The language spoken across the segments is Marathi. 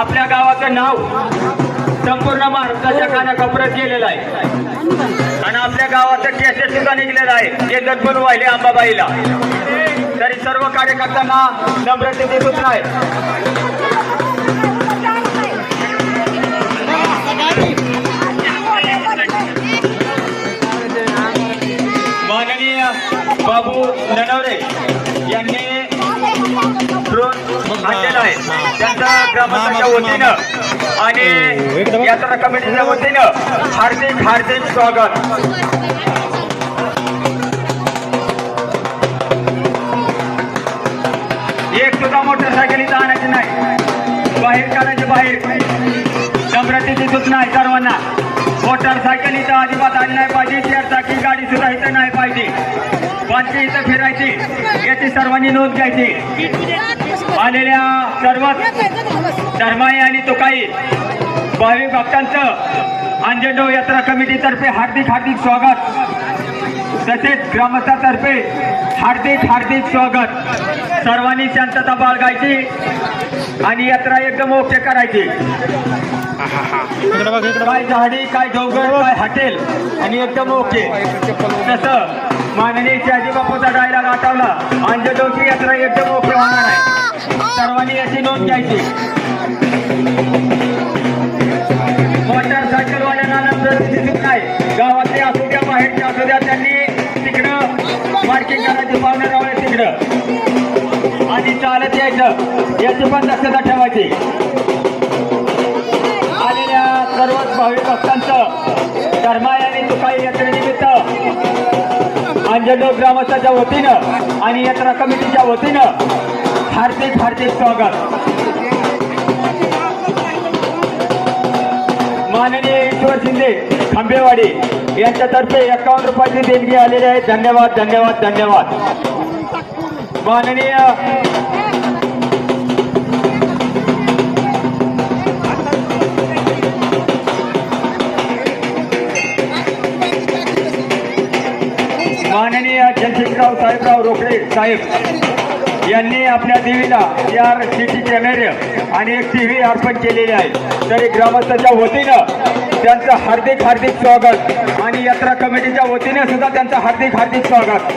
आपल्या गावाचं नाव संपूर्ण महाराष्ट्राच्या कानाकोपऱ्यात गेलेलं आहे. आणि आपल्या गावाचं कॅसेट सुद्धा निघलेलं आहे. जे दर्पण वाहिले अंबाबाईला तरी सर्व कार्यकर्त्यांना नम्रतेचे देतच आहे. माननीय बाबू ननवरे यांनी ड्रोन आणलेला आहे. वतीनं आणि यात्रा कमिटीच्या वतीनं हार्दिक हार्दिक स्वागत. एक सुद्धा मोटरसायकल इथं आणायची नाही. बाहेर काढायचे बाहेर. नम्रतेची सूचना आहे सर्वांना. मोटरसायकल इथं अजिबात आली नाही पाहिजे. चार चाकी गाडी सुद्धा इथं नाही पाहिजे. पालखी इथं फिरायची. याची सर्वांनी नोंद घ्यायची. आलेल्या सर्व धर्माई आणि तुकाई भाविक भक्तांचं अंजनडो यात्रा कमिटीतर्फे हार्दिक हार्दिक स्वागत. तसेच ग्रामस्थातर्फे हार्दिक हार्दिक स्वागत. सर्वांनी शांतता बाळगायची आणि यात्रा एकदम ओके करायची. काय झाडी काय डोंगर काय हॉटेल आणि एकदम ओके. तसं माननीय शहाजी बापूचा डायलॉग आठवला. अंजडोची यात्रा एकदम नोंद घ्यायची. मोटरसायकल वाल्यांना प्रतिनिधी नाही गावातले असू द्या बाहेरचे असू द्या त्यांनी तिकडं पार्किंग करायची पाहुणे रावळे तिकडं. आणि चालत यायचं. याची पण दक्षता ठेवायची. आलेल्या सर्वच भाविक भक्तांचं धर्माय आणि तुकाई यात्रेनिमित्त अंजनो ग्रामस्थाच्या वतीनं आणि यात्रा कमिटीच्या वतीनं हार्दिक हार्दिक स्वागत. माननीय ईश्वर शिंदे खांबेवाडी यांच्यातर्फे एकावन्न रुपयाची देणगी आलेली आहे. धन्यवाद धन्यवाद धन्यवाद. माननीय माननीय जनशेखरराव साहेबराव रोकडे साहेब. यांनी आपल्या देवीला चार सीटी कॅमेरे आणि एक टी व्ही अर्पण केलेले आहे. तरी ग्रामस्थाच्या वतीनं त्यांचं हार्दिक हार्दिक स्वागत आणि यात्रा कमिटीच्या वतीने सुद्धा त्यांचं हार्दिक हार्दिक स्वागत.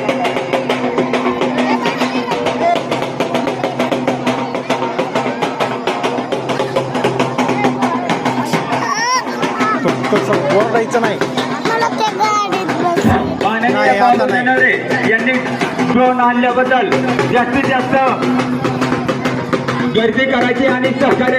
तसं वर जायचं नाही. माननीय नाही, आता बाबू नाही. नरे यांनी ड्रोन आणल्याबद्दल जास्तीत जास्त गर्दी करायची आणि सहकार्य